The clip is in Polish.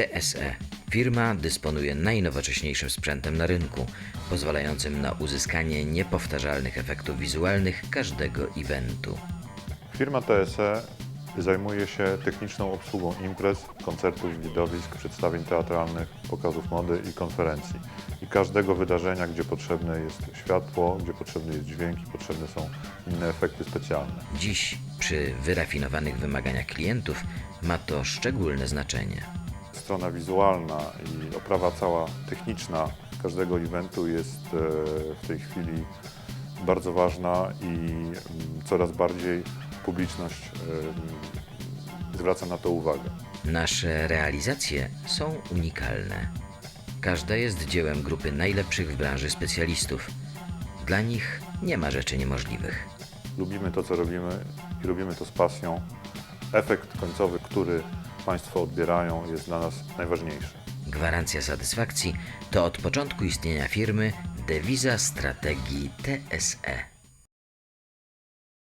TSE. Firma dysponuje najnowocześniejszym sprzętem na rynku, pozwalającym na uzyskanie niepowtarzalnych efektów wizualnych każdego eventu. Firma TSE zajmuje się techniczną obsługą imprez, koncertów, widowisk, przedstawień teatralnych, pokazów mody i konferencji. I każdego wydarzenia, gdzie potrzebne jest światło, gdzie potrzebny jest dźwięk i potrzebne są inne efekty specjalne. Dziś, przy wyrafinowanych wymaganiach klientów, ma to szczególne znaczenie. Strona wizualna i oprawa cała techniczna każdego eventu jest e, w tej chwili bardzo ważna i mm, coraz bardziej publiczność e, zwraca na to uwagę. Nasze realizacje są unikalne. Każda jest dziełem grupy najlepszych w branży specjalistów. Dla nich nie ma rzeczy niemożliwych. Lubimy to, co robimy i robimy to z pasją. Efekt końcowy, który Państwo odbierają, jest dla nas najważniejszy. Gwarancja satysfakcji to od początku istnienia firmy dewiza strategii TSE.